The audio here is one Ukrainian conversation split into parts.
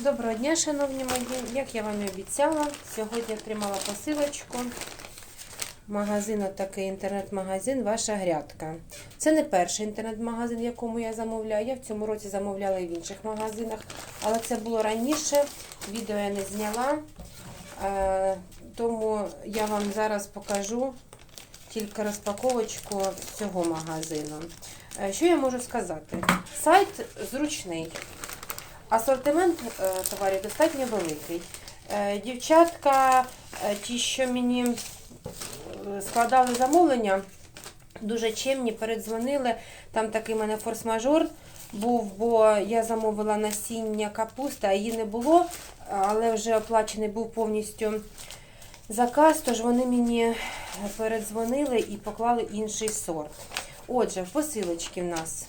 Доброго дня, шановні мої. Як я вам і обіцяла, сьогодні отримала посилочку. Магазин, отакий інтернет-магазин Ваша грядка. Це не перший інтернет-магазин, в якому я замовляю. Я в цьому році замовляла і в інших магазинах, але це було раніше. Відео я не зняла. Е, Тому я вам зараз покажу тільки розпаковочку цього магазину. Е, Що я можу сказати? Сайт зручний. Асортимент е, товарів достатньо великий. Е, Дівчатка, е, ті, що мені складали замовлення, дуже чемні, передзвонили. Там такий в мене форс-мажор був, бо я замовила насіння капусти, а її не було, але вже оплачений був повністю заказ, тож вони мені передзвонили і поклали інший сорт. Отже, в посилочці в нас.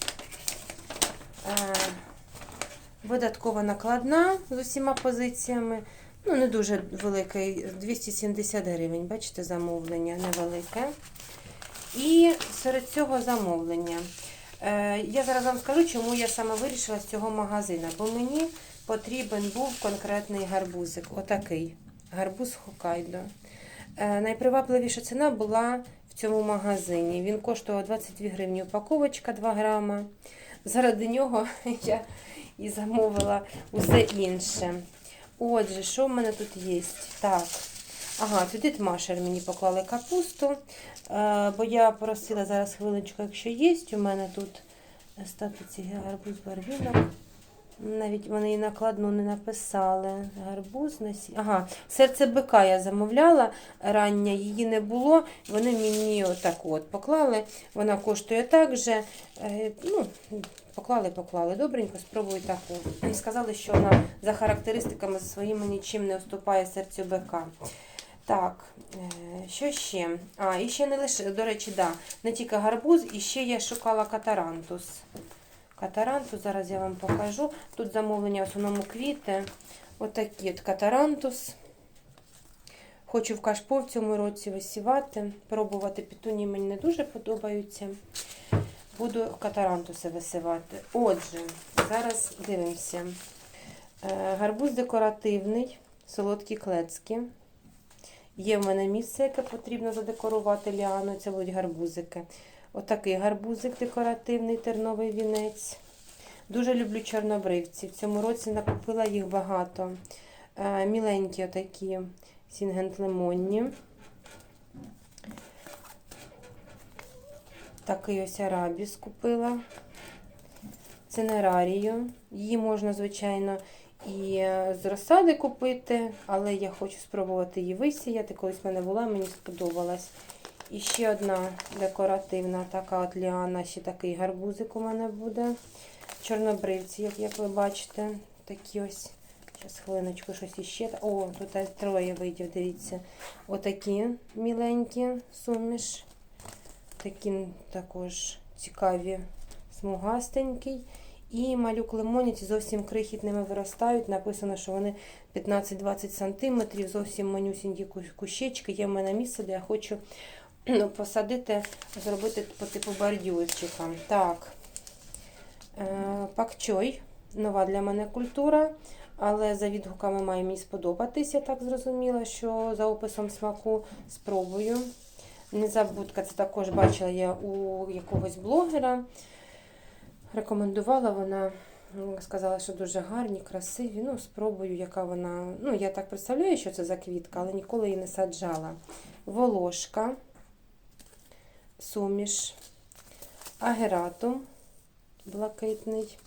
Видаткова накладна з усіма позиціями. Ну, не дуже великий, 270 гривень. Бачите, замовлення невелике. І серед цього замовлення. Е, я зараз вам скажу, чому я саме вирішила з цього магазину. Бо мені потрібен був конкретний гарбузик. Отакий. Гарбуз Хокайдо. Е, найпривабливіша ціна була в цьому магазині. Він коштував 22 гривні упаковочка 2 грама. Заради нього я і замовила усе інше. Отже, що в мене тут є? Так. Ага, туди Машер мені поклали капусту, е, бо я просила зараз хвилиночку, якщо є. У мене тут статуці гарбуз барвінок. Навіть вони і накладну не написали. Гарбуз насі... Ага, серце бика я замовляла рання, її не було. Вони мені отак от поклали. Вона коштує так же. Е, ну, Поклали, поклали. Добренько, спробую таку. І сказали, що вона за характеристиками своїми нічим не уступає серцю бика. Так, е, що ще? А, і ще не лише, до речі, да, не тільки гарбуз, і ще я шукала катарантус. Катарантус, зараз я вам покажу. Тут замовлення в основному квіти. Отакі от катарантус. Хочу в кашпо в цьому році висівати. Пробувати пітуні мені не дуже подобаються. Буду катарантуси висивати. Отже, зараз дивимося. Е, Гарбуз декоративний, солодкі клецки. Є в мене місце, яке потрібно задекорувати ліану. Це будуть гарбузики. Отакий гарбузик декоративний, терновий вінець. Дуже люблю чорнобривці. В цьому році накупила їх багато. Е, Міленькі отакі сінгент лимонні. Такий ось арабіс купила. Цинерарію. Її можна, звичайно, і е, з розсади купити, але я хочу спробувати її висіяти. Колись в мене була, мені сподобалась. І ще одна декоративна така от ліана, ще такий гарбузик у мене буде. Чорнобривці, як, як ви бачите, такі ось. Зараз хвилиночку щось іще. О, тут троє видів, дивіться. Отакі міленькі суміш. Такі також цікаві смугастенький. І малюк лимоніці зовсім крихітними виростають. Написано, що вони 15-20 см, зовсім манюсінькі кущечки. Є в мене місце, де я хочу ну, посадити, зробити по типу бордюрчика. Так, е, пакчой, нова для мене культура. Але за відгуками має мені сподобатися, так зрозуміла, що за описом смаку спробую. Незабудка, це також бачила я у якогось блогера. Рекомендувала вона, сказала, що дуже гарні, красиві. Ну, спробую, яка вона. Ну, я так представляю, що це за квітка, але ніколи її не саджала. Волошка, суміш, агератум блакитний.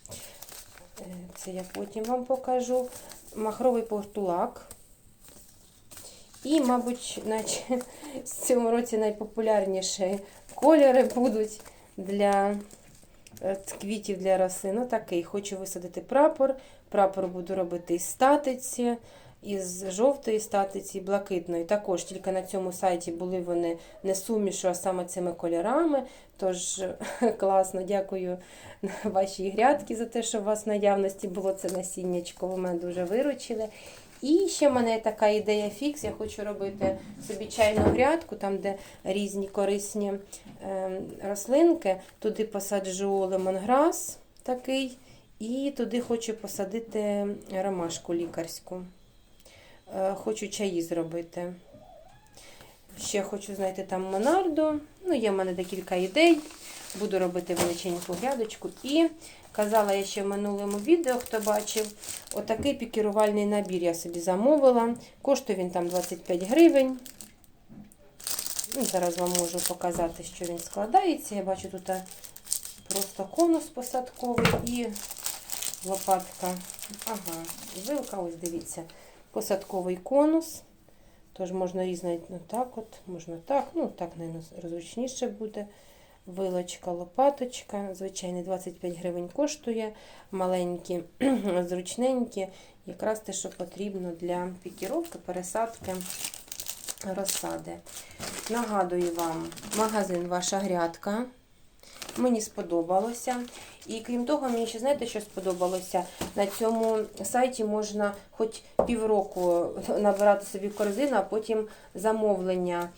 Е, Це я потім вам покажу. Махровий портулак. І, мабуть, наче в цьому році найпопулярніші кольори будуть для е, квітів для рослин. Ну, такий. Хочу висадити прапор. Прапор буду робити із статиці, із жовтої статиці, блакитної. Також тільки на цьому сайті були вони не сумішу, а саме цими кольорами. Тож класно, дякую вашій грядки за те, що у вас в наявності було це насіннячко. Ви мене дуже виручили. І ще в мене така ідея фікс. Я хочу робити собі чайну грядку, там, де різні корисні е, рослинки. Туди посаджу лемонграс такий І туди хочу посадити ромашку лікарську. Е, Хочу чаї зробити. Ще хочу знайти там Монардо. Ну, є в мене декілька ідей. Буду робити величеньку грядочку. І казала я ще в минулому відео, хто бачив, отакий пікірувальний набір я собі замовила. Коштує він там 25 гривень. Ну, Зараз вам можу показати, що він складається. Я бачу тут просто конус посадковий і лопатка. Ага, вилка, ось дивіться. Посадковий конус. Тож можна різати ну, так от, можна так, ну так, мабуть, розручніше буде. Вилочка, лопаточка. Звичайний 25 гривень коштує. Маленькі, зручненькі. Якраз те, що потрібно для пікіровки, пересадки розсади. Нагадую вам, магазин Ваша грядка. Мені сподобалося. І крім того, мені ще знаєте, що сподобалося? На цьому сайті можна хоч півроку набирати собі корзину, а потім замовлення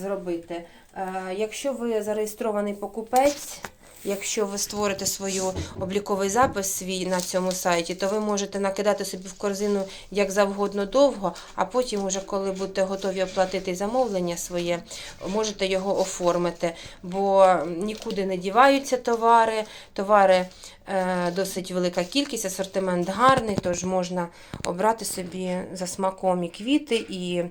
зробити. Е, Якщо ви зареєстрований покупець, якщо ви створите свою обліковий запис свій на цьому сайті, то ви можете накидати собі в корзину як завгодно довго, а потім, уже коли будете готові оплатити замовлення своє, можете його оформити, бо нікуди не діваються товари. Товари е, досить велика кількість, асортимент гарний, тож можна обрати собі за смаком і квіти, і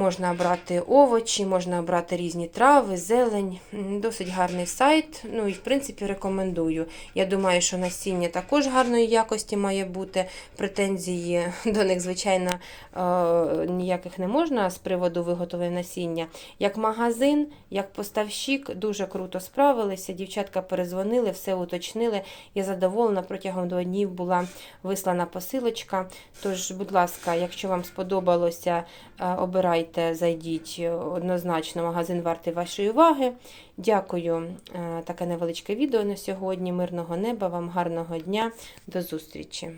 можна обрати овочі, можна обрати різні трави, зелень. Досить гарний сайт. Ну і в принципі рекомендую. Я думаю, що насіння також гарної якості має бути. Претензії до них, звичайно, е, ніяких не можна з приводу виготовлення насіння. Як магазин, як поставщик, дуже круто справилися. Дівчатка перезвонили, все уточнили. Я задоволена. Протягом двох днів була вислана посилочка. Тож, будь ласка, якщо вам сподобалося, е, обирайте, зайдіть е, однозначно. Магазин вартий вашої уваги. Дякую. Е, Таке невеличке відео на сьогодні. Мирного неба, вам гарного дня. До зустрічі!